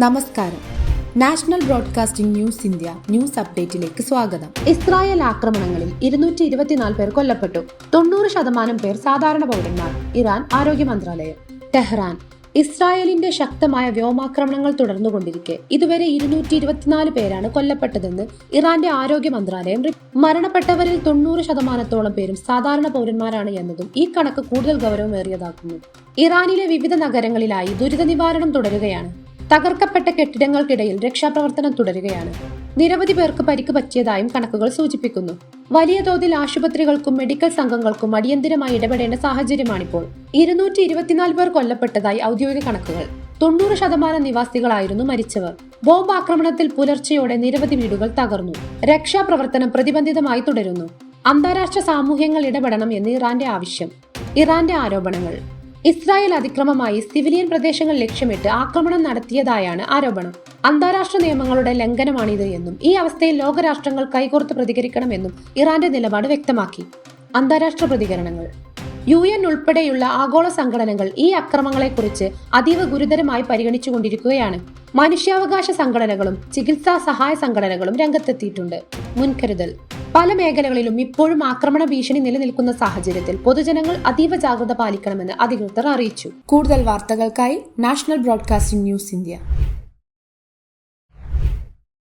നമസ്കാരം. National broadcasting news India news അപ്ഡേറ്റിലേക്ക് സ്വാഗതം. Israel ആക്രമണങ്ങളിൽ ഇരുന്നൂറ്റി ഇരുപത്തിനാല് പേർ കൊല്ലപ്പെട്ടു. തൊണ്ണൂറ് ശതമാനം പേർ സാധാരണ പൗരന്മാർ. ഇറാൻ ആരോഗ്യ മന്ത്രാലയം. ടെഹ്റാൻ. ഇസ്രായേലിന്റെ ശക്തമായ വ്യോമാക്രമണങ്ങൾ തുടർന്നുകൊണ്ടിരിക്കെ. ഇതുവരെ ഇരുന്നൂറ്റി ഇരുപത്തിനാല് പേരാണ് കൊല്ലപ്പെട്ടതെന്ന് ഇറാന്റെ ആരോഗ്യ മന്ത്രാലയം മരണപ്പെട്ടവരിൽ തൊണ്ണൂറ് ശതമാനത്തോളം പേരും സാധാരണ പൗരന്മാരാണ് എന്നതും ഈ കണക്ക് കൂടുതൽ ഗൗരവമേറിയതാക്കുന്നു. ഇറാനിലെ വിവിധ നഗരങ്ങളിലായി ദുരിത നിവാരണം തുടരുകയാണ്. തകർക്കപ്പെട്ട കെട്ടിടങ്ങൾക്കിടയിൽ രക്ഷാപ്രവർത്തനം തുടരുകയാണ്. നിരവധി പേർക്ക് പരിക്ക് പറ്റിയതായും കണക്കുകൾ സൂചിപ്പിക്കുന്നു. വലിയ തോതിൽ ആശുപത്രികൾക്കും മെഡിക്കൽ സംഘങ്ങൾക്കും അടിയന്തിരമായി ഇടപെടേണ്ട സാഹചര്യമാണിപ്പോൾ. ഇരുന്നൂറ്റി ഇരുപത്തിനാല് പേർ കൊല്ലപ്പെട്ടതായി ഔദ്യോഗിക കണക്കുകൾ. തൊണ്ണൂറ് ശതമാനം നിവാസികളായിരുന്നു മരിച്ചവർ. ബോംബ് ആക്രമണത്തിൽ പുലർച്ചെയോടെ നിരവധി വീടുകൾ തകർന്നു. രക്ഷാപ്രവർത്തനം പ്രതിബന്ധിതമായി തുടരുന്നു. അന്താരാഷ്ട്ര സാമൂഹ്യങ്ങൾ ഇടപെടണം എന്ന് ഇറാന്റെ ആവശ്യം. ഇറാന്റെ ആരോപണങ്ങൾ. ഇസ്രായേൽ അതിക്രമമായി സിവിലിയൻ പ്രദേശങ്ങൾ ലക്ഷ്യമിട്ട് ആക്രമണം നടത്തിയതായാണ് ആരോപണം. അന്താരാഷ്ട്ര നിയമങ്ങളുടെ ലംഘനമാണിത് എന്നും ഈ അവസ്ഥയിൽ ലോകരാഷ്ട്രങ്ങൾ കൈകോർത്ത് പ്രതികരിക്കണമെന്നും ഇറാന്റെ നിലപാട് വ്യക്തമാക്കി. അന്താരാഷ്ട്ര പ്രതികരണങ്ങൾ. യു എൻ ഉൾപ്പെടെയുള്ള ആഗോള സംഘടനകൾ ഈ അക്രമങ്ങളെക്കുറിച്ച് അതീവ ഗുരുതരമായി പരിഗണിച്ചുകൊണ്ടിരിക്കുകയാണ്. മനുഷ്യാവകാശ സംഘടനകളും ചികിത്സാ സഹായ സംഘടനകളും രംഗത്തെത്തിയിട്ടുണ്ട്. മുൻകരുതൽ. പല മേഖലകളിലും ഇപ്പോഴും ആക്രമണ ഭീഷണി നിലനിൽക്കുന്ന സാഹചര്യത്തിൽ പൊതുജനങ്ങൾ അതീവ ജാഗ്രത പാലിക്കണമെന്ന് അധികൃതർ അറിയിച്ചു. കൂടുതൽ വാർത്തകൾക്കായി നാഷണൽ ബ്രോഡ്കാസ്റ്റിംഗ് ന്യൂസ് ഇന്ത്യ.